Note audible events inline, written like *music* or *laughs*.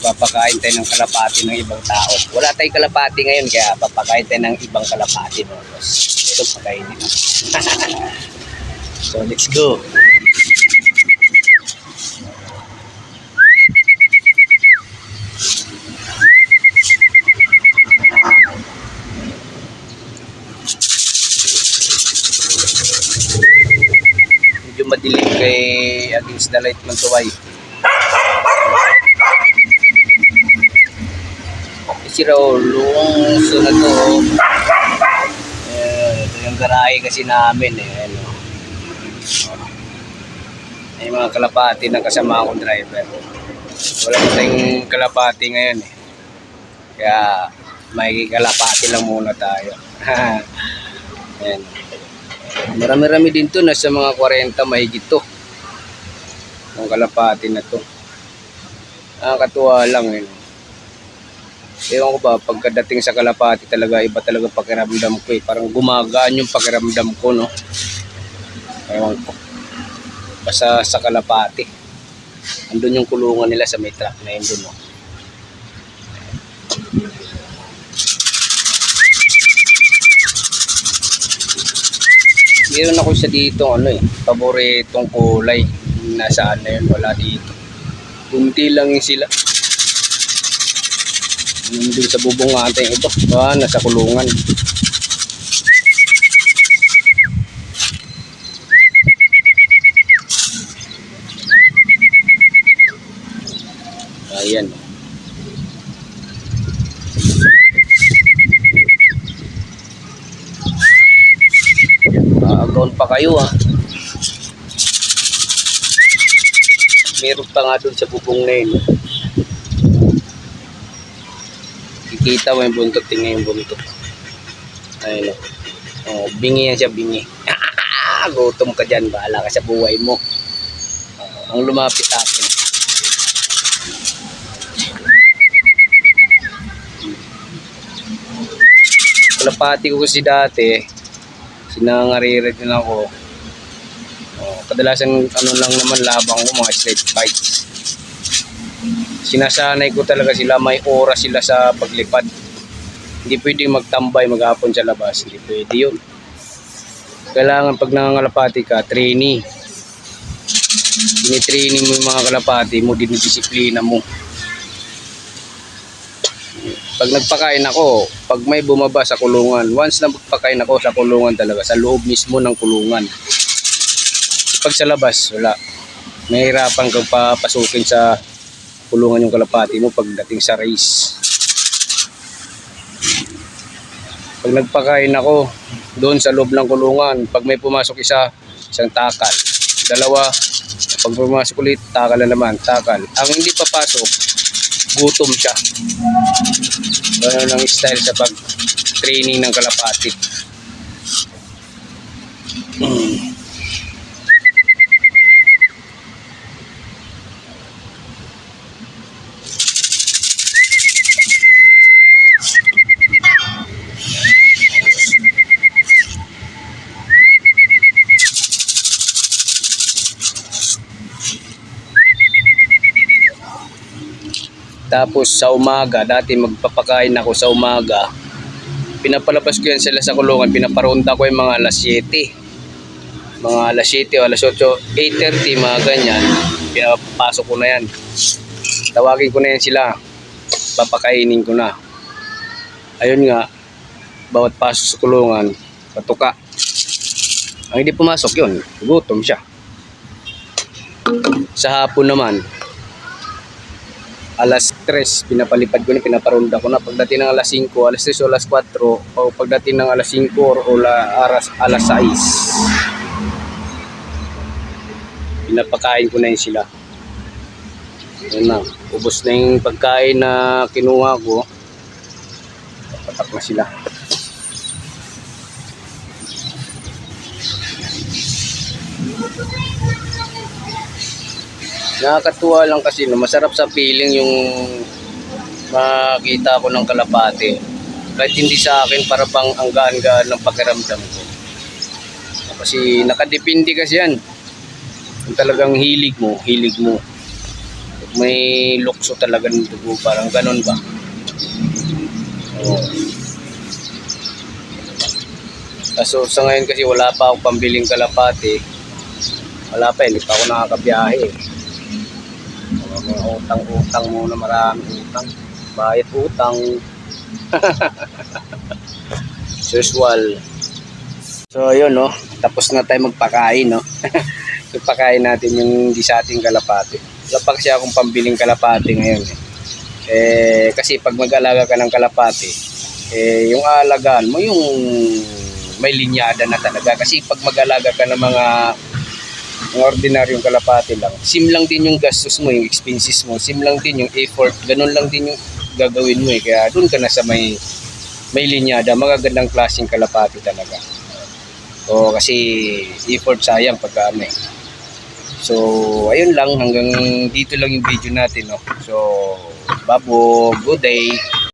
papakain tayo ng kalapati ng ibang tao. Wala tayong kalapati ngayon, kaya papakain tayo ng ibang kalapati. No? Ito, pakainin so, let's go. Medyo madilim kay against the light ng tuway. si Raulong sunod to eh, ito yung garahe kasi namin eh ano. May mga kalapati ng kasama akong driver. Wala pa tayong kalapati ngayon eh. Kaya may kalapati lang muna tayo. *laughs* Ayan. marami-rami din to nasa mga 40 mahigit to. Ang kalapati na to. Nakakatuwa lang eh Ewan ko ba, pagkadating sa Kalapati talaga, iba talaga pakiramdam ko eh. Parang gumagaan yung pakiramdam ko, no? Ewan ko. Basta sa Kalapati. Andun yung kulungan nila sa may truck na yun dun, no? Meron ako sa dito, ano eh, paboritong kulay. Nasaan na yun, wala dito. Kunti lang yung sila. Nandun sa bubong ating ito. Ah, nasa kulungan. Ayan. Aagawan pa kayo ah. Meron pa nga doon sa bubong na yun. Kikita mo yung buntot, tingnan yung buntot. Ayun o. Oh, bingi yan siya, bingi. Gutom ka dyan, bahala ka sa buhay mo. Oh, ang lumapit akin. Kalapati ko kasi dati, sinangariri din ako. Oh, kadalasan ano lang naman labang ko, mga straight fights sinasanay ko talaga sila, may oras sila sa paglipad. Hindi pwedeng magtambay maghapon sa labas, hindi pwede yun. Kailangan pag nangangalapati ka, trainee. Dinitraining mo yung mga kalapati mo, dinidisiplina mo. Pag nagpakain ako, pag may bumaba sa kulungan, once na magpakain ako sa kulungan talaga, sa loob mismo ng kulungan. Pag sa labas, wala. Nahihirapan kang papasukin sa kulungan yung kalapati mo pagdating sa race. Pag nagpakain ako doon sa loob ng kulungan, pag may pumasok isa, isang takal. Dalawa, pag pumasok ulit, takal na naman, takal. Ang hindi papasok, gutom siya. Ganun ang style sa pag-training ng kalapati. Hmm. Tapos sa umaga, dati magpapakain ako sa umaga. Pinapalabas ko yan sila sa kulungan, pinaparunta ko yung mga alas 7. Mga alas 7 o alas 8, 8.30, mga ganyan. Pinapasok ko na yan. Tawagin ko na yan sila. Papakainin ko na. Ayun nga, bawat pasok sa kulungan, patuka. Ang hindi pumasok yun, gutom siya. Sa hapon naman, alas 3, pinapalipad ko na, pinaparunda ko na. Pagdating ng alas 5, alas 3 o alas 4, o pagdating ng alas 5 o la, aras, alas 6, pinapakain ko na yun sila. Yun na, ubos na yung pagkain na kinuha ko. Patak na sila. Nakakatuwa lang kasi no, masarap sa feeling yung makita ko ng kalapate. Kahit hindi sa akin, para bang ang gaan-gaan ng pakiramdam ko. Kasi nakadepende kasi yan. Kung talagang hilig mo, hilig mo. may lukso talaga ng dugo, parang ganun ba? Oo. Kaso sa ngayon kasi wala pa akong pambiling kalapati. Wala pa, hindi pa ako nakakabiyahe. eh. Mga utang-utang muna, maraming utang. Bayad utang. *laughs* Usual. So, yun, no. Tapos na tayo magpakain, no. *laughs* Ipakain natin yung di sa ating kalapati. Wala pa akong pambiling kalapati ngayon, eh. Eh, kasi pag mag-alaga ka ng kalapati, eh, yung aalagaan mo, yung may linyada na talaga. Kasi pag mag-alaga ka ng mga mga ordinaryong kalapati lang, sim lang din yung gastos mo, yung expenses mo, sim lang din yung effort, ganun lang din yung gagawin mo eh. Kaya doon ka na sa may may linyada, magagandang klaseng kalapati talaga. So, kasi effort sayang pagka ano eh. So, ayun lang, hanggang dito lang yung video natin, no. So, babo, good day.